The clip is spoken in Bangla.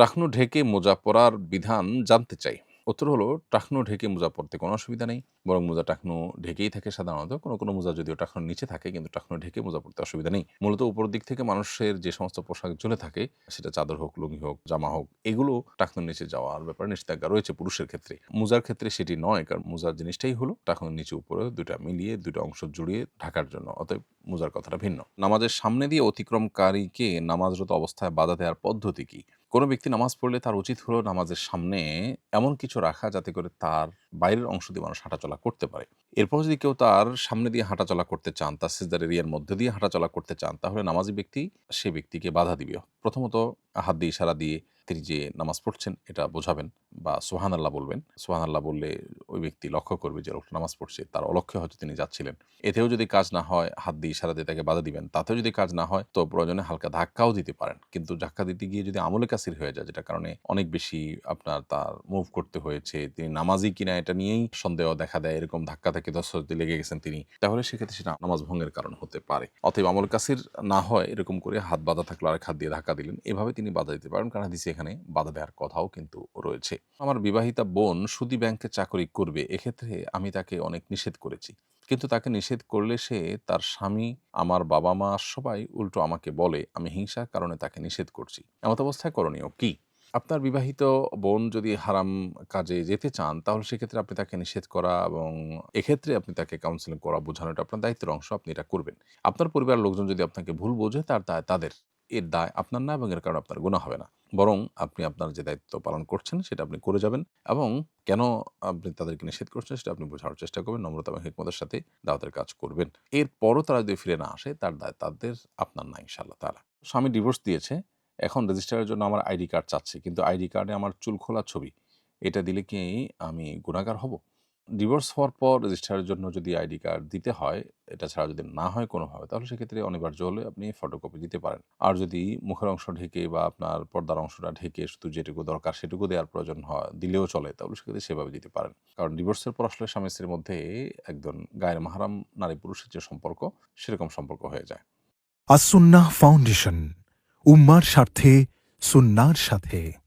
টাকনু ঢেকে মোজা পরার বিধান জানতে চাই। উত্তর হলো টাকনু ঢেকে মোজা পরতে কোনো অসুবিধা নেই, বরং মোজা টাকনু ঢেকেই থাকে সাধারণত। কোনো কোনো মোজা যদিও টাকনুর নিচে থাকে, কিন্তু টাকনু ঢেকে মোজা পরতে অসুবিধা নেই। মূলত উপর দিক থেকে মানুষের যে সমস্ত পোশাক ঝুলে থাকে, সেটা চাদর হোক, লুঙ্গি হোক, জামা হোক, এগুলো টাকনুর নিচে যাওয়ার ব্যাপারে নিষেধাজ্ঞা রয়েছে পুরুষের ক্ষেত্রে। মোজার ক্ষেত্রে সেটি নয়, কারণ মোজার জিনিসটাই হলো টাকনুর নিচে উপরে দুটা মিলিয়ে দুটো অংশ জুড়িয়ে ঢাকার জন্য, অতএব মোজার কথাটা ভিন্ন। নামাজের সামনে দিয়ে অতিক্রমকারীকে নামাজরত অবস্থায় বাধা দেওয়ার পদ্ধতি কি? কোনো ব্যক্তি নামাজ পড়লে তার উচিত হলো নামাজের সামনে এমন কিছু রাখা যাতে করে তার বাইরের অংশ দিয়ে মানুষ হাঁটাচলা করতে পারে। এরপর যদি কেউ তার সামনে দিয়ে হাঁটাচলা করতে চান, তার সিজদার এরিয়ার মধ্যে দিয়ে হাঁটাচলা করতে চান, তাহলে নামাজি ব্যক্তি সে ব্যক্তিকে বাধা দিবে। প্রথমত হাত দিয়ে ইশারা দিয়ে তিনি যে নামাজ পড়ছেন, এটা বোঝাবেন বা সোহান আল্লাহ বলবেন। সোহান আল্লাহ বললে ওই ব্যক্তি লক্ষ্য করবে যে লোকটা নামাজ পড়ছে, তার অলক্ষ্যে হয়তো তিনি যাচ্ছিলেন। এতেও যদি কাজ না হয়, হাত দিয়ে ইশারা দিয়ে তাকে বাধা দিবেন, তাতেও যদি কাজ না হয়, তো প্রয়োজনে হালকা ধাক্কাও দিতে পারেন। কিন্তু ধাক্কা দিতে গিয়ে যদি আমলে কাসির হয়ে যায় যেটা কারণে অনেক বেশি আপনার তার মুভ করতে হয়েছে, তিনি নামাজি কিনা এটা নিয়েই সন্দেহ দেখা দেয়, এরকম ধাক্কা থেকে দশরতে লেগে গেছেন তিনি, তাহলে সেক্ষেত্রে সেটা নামাজ ভঙ্গের কারণ হতে পারে। অতএব আমল কাসির না হয়, এরকম করে হাত বাঁধা থাকলে, আরেক হাত দিয়ে ধাক্কা দিলেন, এভাবে তিনি বাধা দিতে পারেন। কারণ হাদিসে এখানে বাধা দেওয়ার কথাও কিন্তু রয়েছে। আমার বিবাহিতা বোন সুদি ব্যাংকে চাকরি করবে, এক্ষেত্রে আমি তাকে অনেক নিষেধ করেছি। কিন্তু তাকে নিষেধ করলে সে তার স্বামী, আমার বাবা মা সবাই উল্টো আমাকে বলে, আমি হিংসার কারণে তাকে নিষেধ করছি। এমত অবস্থায় করণীয় কি? আপনার বিবাহিত বোন যদি হারাম কাজে যেতে চান, তাহলে সেক্ষেত্রে আপনি তাকে নিষেধ করা এবং এক্ষেত্রে আপনি তাকে কাউন্সিলিং করা বোঝানোটা আপনার দায়িত্বের অংশ, আপনি এটা করবেন। আপনার পরিবারের লোকজন যদি আপনাকে ভুল বোঝে, তার তাদের এর দায় আপনার না এবং এর কারণে আপনার গুণা হবে না। বরং আপনি আপনার যে দায়িত্ব পালন করছেন সেটা আপনি করে যাবেন এবং কেন আপনি তাদেরকে নিষেধ করছেন সেটা আপনি বোঝানোর চেষ্টা করবেন, নম্রতা এবং হিকমতের সাথে দাওয়াতের কাজ করবেন। এরপরও তারা যদি ফিরে না আসে, তার দায় তাদের, আপনার না ইনশাল্লাহ তারা স্বামী ডিভোর্স দিয়েছে, এখন রেজিস্টারের জন্য আমার আইডি কার্ড চাচ্ছে, কিন্তু আইডি কার্ডে আমার চুল খোলা ছবি, এটা দিলে কি আমি গুণাগার হব? ডিভোর্স হওয়ার পর রেজিস্টারের জন্য যদি আইডি কার্ড দিতে হয়, এটা ছাড়া যদি না হয় কোনোভাবে, তাহলে সেক্ষেত্রে অনিবার্য হলে আপনি ফটোকপি দিতে পারেন। আর যদি মুখের অংশ ঢেকে বা আপনার পর্দার অংশটা ঢেকে শুধু যেটুকু দরকার সেটুকু দেওয়ার প্রয়োজন হয়, দিলেও চলে, তাহলে সেক্ষেত্রে সেভাবে দিতে পারেন। কারণ ডিভোর্সের পর আসলে স্বামী স্ত্রীর মধ্যে একজন গায়ের মাহারাম নারী পুরুষের যে সম্পর্ক, সেরকম সম্পর্ক হয়ে যায়। আসুন্নাহ ফাউন্ডেশন, উম্মার স্বার্থে, সুন্নার সাথে।